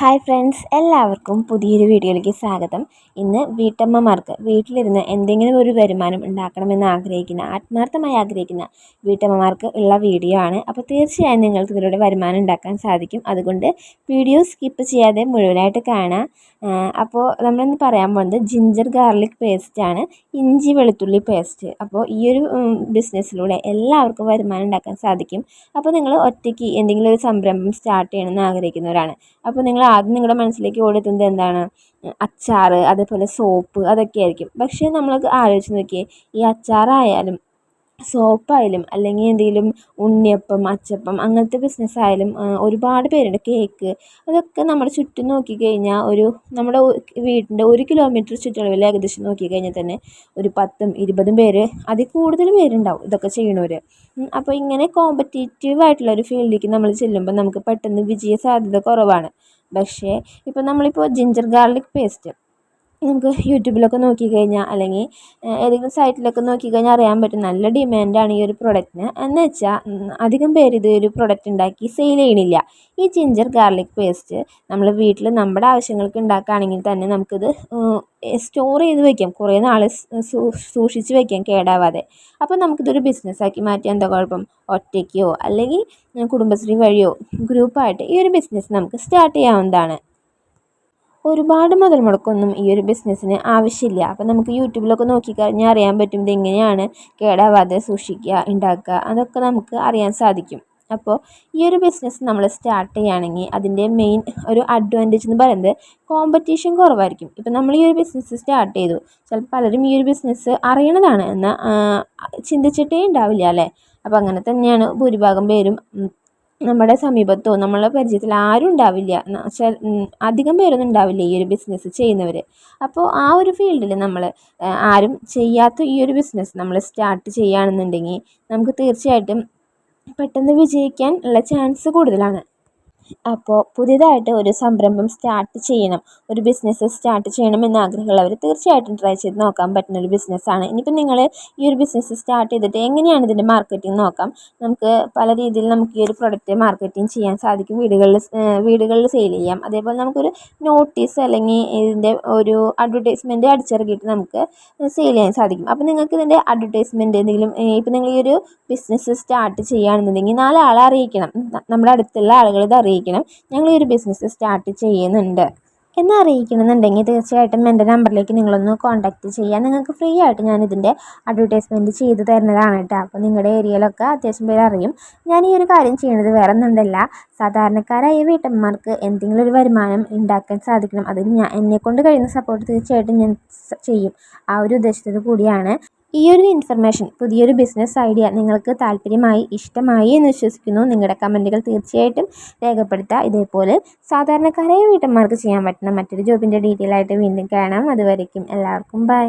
Hi friends എല്ലാവർക്കും പുതിയൊരു വീഡിയോയിലേക്ക് സ്വാഗതം. ഇന്ന് വീട്ടമ്മമാർക്ക് വീട്ടിലിരുന്ന് എന്തെങ്കിലും ഒരു വരുമാനം ഉണ്ടാക്കണമെന്ന് ആഗ്രഹിക്കുന്ന ആത്മാർത്ഥമായി ആഗ്രഹിക്കുന്ന വീട്ടമ്മമാർക്ക് ഉള്ള വീഡിയോ ആണ്. അപ്പോൾ തീർച്ചയായും നിങ്ങൾക്ക് ഇതിലൂടെ വരുമാനം ഉണ്ടാക്കാൻ സാധിക്കും. അതുകൊണ്ട് വീഡിയോ സ്കിപ്പ് ചെയ്യാതെ മുഴുവനായിട്ട് കാണാം. അപ്പോൾ നമ്മളിന്ന് പറയാൻ പോകുന്നത് ജിഞ്ചർ ഗാർലിക് പേസ്റ്റ് ആണ്. ഇഞ്ചി വെളുത്തുള്ളി പേസ്റ്റ് അപ്പോൾ ഈ ഒരു ബിസിനസ്സിലൂടെ എല്ലാവർക്കും വരുമാനം ഉണ്ടാക്കാൻ സാധിക്കും. അപ്പോൾ നിങ്ങൾ ഒറ്റയ്ക്ക് എന്തെങ്കിലും ഒരു സംരംഭം സ്റ്റാർട്ട് ചെയ്യണമെന്ന് ആഗ്രഹിക്കുന്നവരാണ്. അപ്പോൾ നിങ്ങൾ ആദ്യം നിങ്ങളുടെ മനസ്സിലേക്ക് ഓടിയെത്തുന്നത് എന്താണ്? അച്ചാർ അതേപോലെ സോപ്പ് അതൊക്കെ ആയിരിക്കും. പക്ഷേ നമ്മൾ ആലോചിച്ച് നോക്കിയേ ഈ അച്ചാറായാലും സോപ്പായാലും അല്ലെങ്കിൽ എന്തെങ്കിലും ഉണ്ണിയപ്പം അച്ചപ്പം അങ്ങനത്തെ ബിസിനസ് ആയാലും ഒരുപാട് പേരുണ്ട്. കേക്ക് അതൊക്കെ നമ്മുടെ ചുറ്റും നോക്കിക്കഴിഞ്ഞാൽ ഒരു നമ്മുടെ വീടിന്റെ ഒരു കിലോമീറ്റർ ചുറ്റളവിൽ ഏകദേശം നോക്കിക്കഴിഞ്ഞാൽ തന്നെ ഒരു പത്തും ഇരുപതും പേര് അതിൽ കൂടുതൽ പേരുണ്ടാവും ഇതൊക്കെ ചെയ്യണവർ അപ്പോൾ ഇങ്ങനെ കോമ്പറ്റേറ്റീവ് ആയിട്ടുള്ള ഒരു ഫീൽഡിലേക്ക് നമ്മൾ ചെല്ലുമ്പോൾ നമുക്ക് പെട്ടെന്ന് വിജയ സാധ്യത കുറവാണ്. പക്ഷേ ഇപ്പോൾ നമ്മളിപ്പോൾ ജിഞ്ചർ ഗാർലിക് പേസ്റ്റ് നമുക്ക് യൂട്യൂബിലൊക്കെ നോക്കി നോക്കിക്കഴിഞ്ഞാൽ അല്ലെങ്കിൽ ഏതെങ്കിലും സൈറ്റിലൊക്കെ നോക്കി കഴിഞ്ഞാൽ അറിയാൻ പറ്റും നല്ല ഡിമാൻഡാണ് ഈ ഒരു പ്രൊഡക്റ്റിന്. എന്ന് വെച്ചാൽ അധികം പേര് ഇത് ഒരു പ്രൊഡക്റ്റ് ഉണ്ടാക്കി സെയിൽ ചെയ്യണില്ല. ഈ ജിഞ്ചർ ഗാർലിക് പേസ്റ്റ് നമ്മൾ വീട്ടിൽ നമ്മുടെ ആവശ്യങ്ങൾക്ക് ഉണ്ടാക്കുകയാണെങ്കിൽ തന്നെ നമുക്കിത് സ്റ്റോർ ചെയ്ത് വയ്ക്കാം കുറേ നാൾ സൂക്ഷിച്ച് വയ്ക്കാം കേടാവാതെ. അപ്പോൾ നമുക്കിതൊരു ബിസിനസ്സാക്കി മാറ്റാൻ എന്താ കുഴപ്പം? ഒറ്റയ്ക്കോ അല്ലെങ്കിൽ കുടുംബശ്രീ വഴിയോ ഗ്രൂപ്പായിട്ട് ഈ ഒരു ബിസിനസ് നമുക്ക് സ്റ്റാർട്ട് ചെയ്യാവുന്നതാണ്. ഒരുപാട് മുതൽ മുടക്കൊന്നും ഈ ഒരു ബിസിനസ്സിന് ആവശ്യമില്ല. അപ്പോൾ നമുക്ക് യൂട്യൂബിലൊക്കെ നോക്കിക്കഴിഞ്ഞാൽ അറിയാൻ പറ്റും ഇതെങ്ങനെയാണ് കേടാവാതെ സൂക്ഷിക്കുക ഉണ്ടാക്കുക അതൊക്കെ നമുക്ക് അറിയാൻ സാധിക്കും. അപ്പോൾ ഈ ഒരു ബിസിനസ് നമ്മൾ സ്റ്റാർട്ട് ചെയ്യുകയാണെങ്കിൽ അതിന്റെ മെയിൻ ഒരു അഡ്വാന്റേജ് എന്ന് പറയുന്നത് കോമ്പറ്റീഷൻ കുറവായിരിക്കും. ഇപ്പം നമ്മൾ ഈ ഒരു ബിസിനസ് സ്റ്റാർട്ട് ചെയ്തു. ചിലപ്പോൾ പലരും ഈ ഒരു ബിസിനസ് അറിയണതാണ്. എന്നാൽ ചിന്തിച്ചിട്ടേ ഉണ്ടാവില്ല അല്ലേ? അപ്പോൾ അങ്ങനെ തന്നെയാണ് ഭൂരിഭാഗം പേരും നമ്മുടെ സമീപത്തോ നമ്മളെ പരിചയത്തിൽ ആരും ഉണ്ടാവില്ല. അധികം പേരൊന്നും ഉണ്ടാവില്ല ഈ ഒരു ബിസിനസ് ചെയ്യുന്നവർ അപ്പോൾ ആ ഒരു ഫീൽഡിൽ നമ്മൾ ആരും ചെയ്യാത്ത ഈ ഒരു ബിസിനസ് നമ്മൾ സ്റ്റാർട്ട് ചെയ്യുകയാണെന്നുണ്ടെങ്കിൽ നമുക്ക് തീർച്ചയായിട്ടും പെട്ടെന്ന് വിജയിക്കാൻ ഉള്ള ചാൻസ് കൂടുതലാണ്. അപ്പോൾ പുതിയതായിട്ട് ഒരു സംരംഭം സ്റ്റാർട്ട് ചെയ്യണം. ഒരു ബിസിനസ് സ്റ്റാർട്ട് ചെയ്യണം എന്ന് ആഗ്രഹമുള്ളവർ തീർച്ചയായിട്ടും ട്രൈ ചെയ്ത് നോക്കാൻ പറ്റുന്ന ഒരു ബിസിനസ്സാണ് ഇനിയിപ്പോൾ നിങ്ങൾ ഈ ഒരു ബിസിനസ് സ്റ്റാർട്ട് ചെയ്തിട്ട് എങ്ങനെയാണ് ഇതിന്റെ മാർക്കറ്റിംഗ് നോക്കാം? നമുക്ക് പല രീതിയിൽ നമുക്ക് ഈ ഒരു പ്രൊഡക്റ്റ് മാർക്കറ്റിംഗ് ചെയ്യാൻ സാധിക്കും. വീടുകളിൽ വീടുകളിൽ സെയിൽ ചെയ്യാം. അതേപോലെ നമുക്കൊരു നോട്ടീസ് അല്ലെങ്കിൽ ഇതിന്റെ ഒരു അഡ്വർടൈസ്മെന്റ് അടിച്ചിറക്കിയിട്ട് നമുക്ക് സെയിൽ ചെയ്യാൻ സാധിക്കും. അപ്പോൾ നിങ്ങൾക്ക് ഇതിന്റെ അഡ്വർടൈസ്മെന്റ് എന്തെങ്കിലും ഇപ്പോൾ നിങ്ങൾ ഈ ഒരു ബിസിനസ് സ്റ്റാർട്ട് ചെയ്യുകയാണെന്നുണ്ടെങ്കിൽ നാലാളെ അറിയിക്കണം. നമ്മുടെ അടുത്തുള്ള ആളുകൾ ഇത് അറിയിക്കണം അറിയിക്കണം. ഞങ്ങൾ ഒരു ബിസിനസ് സ്റ്റാർട്ട് ചെയ്യുന്നുണ്ട്. എന്ന് അറിയിക്കണമെന്നുണ്ടെങ്കിൽ തീർച്ചയായിട്ടും എന്റെ നമ്പറിലേക്ക് നിങ്ങളൊന്ന് കോൺടാക്റ്റ് ചെയ്യുക നിങ്ങൾക്ക് ഫ്രീ ആയിട്ട് ഞാൻ ഇതിന്റെ അഡ്വർടൈസ്മെന്റ് ചെയ്ത് തരുന്നതാണ് കേട്ടോ. അപ്പോൾ നിങ്ങളുടെ ഏരിയയിലൊക്കെ അത്യാവശ്യം പേര് അറിയും. ഞാൻ ഈ ഒരു കാര്യം ചെയ്യുന്നത് വേറെ ഒന്നുണ്ടല്ല സാധാരണക്കാരായ വീട്ടമ്മമാർക്ക് എന്തെങ്കിലും ഒരു വരുമാനം ഉണ്ടാക്കാൻ സാധിക്കണം. അതിന് ഞാൻ എന്നെക്കൊണ്ട് കഴിയുന്ന സപ്പോർട്ട് തീർച്ചയായിട്ടും ഞാൻ ചെയ്യും. ആ ഒരു ഉദ്ദേശത്തോടു കൂടിയാണ്. ഈ ഒരു ഇൻഫർമേഷൻ പുതിയൊരു ബിസിനസ് ഐഡിയ നിങ്ങൾക്ക് താല്പര്യമായി ഇഷ്ടമായി എന്ന് വിശ്വസിക്കുന്നു നിങ്ങളുടെ കമന്റുകൾ തീർച്ചയായിട്ടും രേഖപ്പെടുത്തുക. ഇതേപോലെ സാധാരണക്കാരായ വീട്ടമ്മമാർക്ക് ചെയ്യാൻ പറ്റുന്ന മറ്റൊരു ജോബിന്റെ ഡീറ്റെയിൽ ആയിട്ട് വീണ്ടും കാണാം. അതുവരയ്ക്കും എല്ലാവർക്കും ബൈ